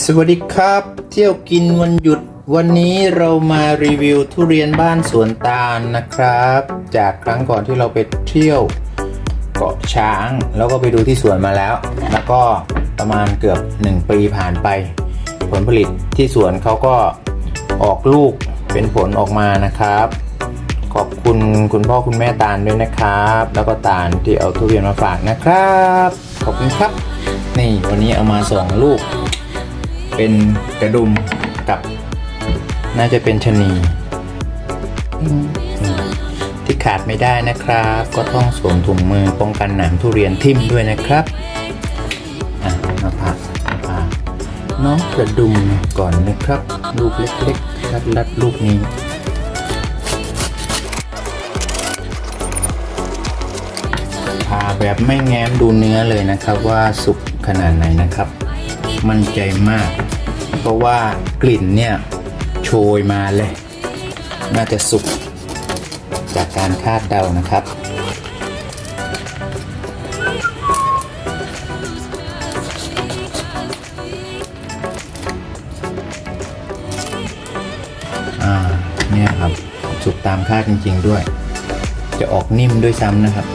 สวัสดีครับ เที่ยวกินวันหยุดวันนี้เรามารีวิวทุเรียนบ้านสวนตาลนะครับ จากครั้งก่อนที่เราไปเที่ยวเกาะช้าง แล้วก็ไปดูที่สวนมาแล้ว แล้วก็ประมาณเกือบ 1 ปีผ่านไป ผลผลิตที่สวนเขาก็ออกลูกเป็นผลออกมานะครับ ขอบคุณคุณพ่อคุณแม่ตาลด้วยนะครับ แล้วก็ตาลที่เอาทุเรียนมาฝากนะครับ ขอบคุณครับ นี่วันนี้เอามาสองลูก เป็นกระดุมกับ น่าจะเป็นชะนี ที่ขาดไม่ได้นะครับ ก็ต้องสวมถุงมือป้องกันหนามทุเรียนทิ่มด้วยนะครับอะมาผ่ามาผ่าน้องกระดุมก่อนนะครับ ลูกเล็กๆรัดๆลูกนี้ผ่าแบบไม่แง้มดูเนื้อเลยนะครับว่าสุกขนาดไหนนะครับ มั่นใจมาก เพราะว่ากลิ่นเนี่ยโชยมาเลย น่าจะสุกจากการคาดเดานะครับอ่าเนี่ยครับสุกตามคาดจริง ๆ ด้วย จะออกนิ่มด้วยซ้ำนะครับ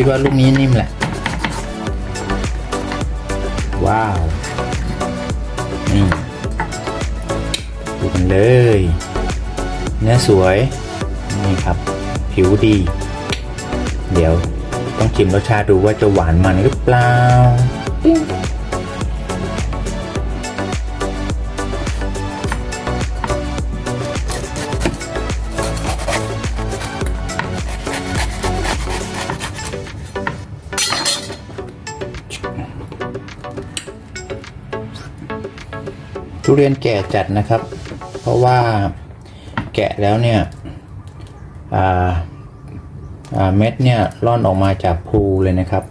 คิดว่าลูกนี้นิ่มแหละ ว้าวนี่ดูกันเลย เนื้อสวย นี่ครับ ผิวดี เดี๋ยวต้องชิมรสชาติดูว่าจะหวานมันหรือเปล่า ทุเรียนแก่จัดนะครับ เพราะว่าแกะแล้วเนี่ยเม็ดเนี่ยร่อนออกมาจากภูเลยนะครับ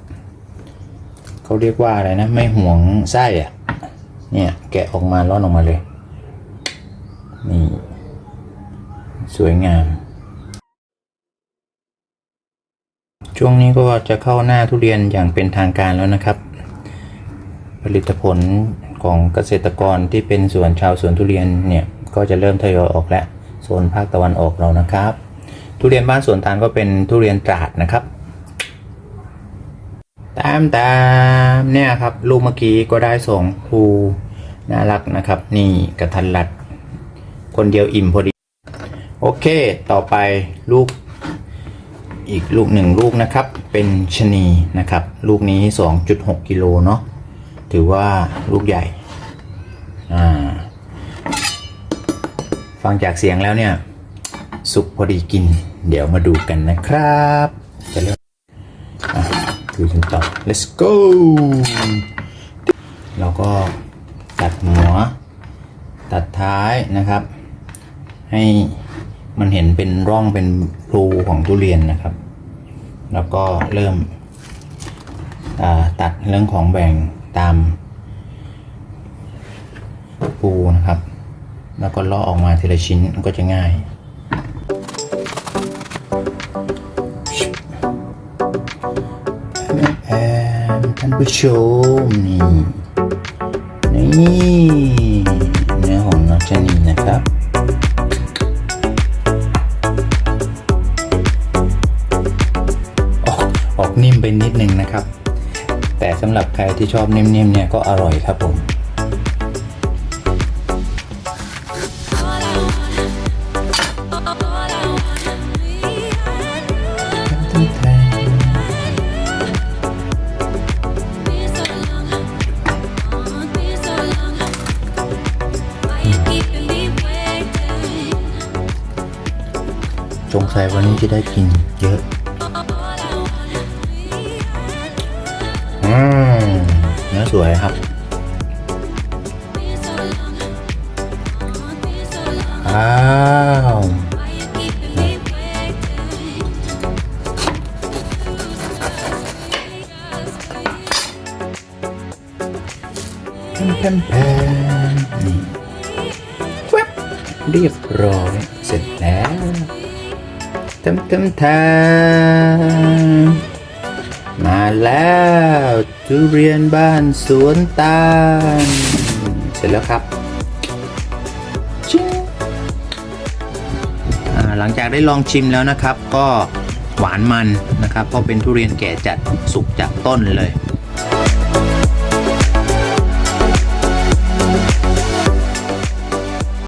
เขาเรียกว่าอะไรนะ ไม่ห่วงไส้อะเนี่ยแกะออกมาร่อนออกมาเลยนี่สวยงาม ช่วงนี้ก็จะเข้าหน้าทุเรียนอย่างเป็นทางการแล้วนะครับ ผลิตผล ของเกษตรกรที่เป็นสวนชาวสวนทุเรียนเนี่ยก็จะเริ่มทยอยออกแล้วโซนภาคตะวันออกเรานะครับ ทุเรียนบ้านสวนตาลก็เป็นทุเรียนตราดนะครับ ตามตามเนี่ยครับลูกเมื่อกี้ก็ได้สองภูน่ารักนะครับ นี่กระทันรัด คนเดียวอิ่มพอดี โอเค ต่อไปลูกอีกลูกหนึ่งลูกนะครับ เป็นชะนีนะครับ ลูกนี้ 2.6 กิโลเนาะ ถือว่าลูกใหญ่ ฟังจากเสียงแล้วเนี่ย สุกพอดีกิน เดี๋ยวมาดูกันนะครับจะเริ่มดูกันต่อ let's go เราก็ตัดหัว ตัดท้ายนะครับ ให้มันเห็นเป็นร่องเป็นพลูของทุเรียนนะครับ แล้วก็เริ่มตัดเรื่องของแบ่ง ตาม ปูนะครับ แล้วก็ลาะออกมาทีละชิ้นก็จะง่ายแอมท่านผู้ชมนี่นี่เนื้อของน้องชนีนะครับออกออกนิ่มไปนิดนึงนะครับ แต่สำหรับใครที่ชอบนิ่มๆเนี่ยก็อร่อยครับผมสงสัยวันนี้จะได้กินเยอะ มเนื้อสวยครับอ้าวแพมแพมแพนี่แวบเรียบร้อยเสร็จแล้วทำทำทำ มาแล้วทุเรียนบ้านสวนตาลเสร็จแล้วครับชิงอ่าหลังจากได้ลองชิมแล้วนะครับ ก็หวานมันนะครับเพราะเป็นทุเรียนแก่จัดสุกจากต้นเลย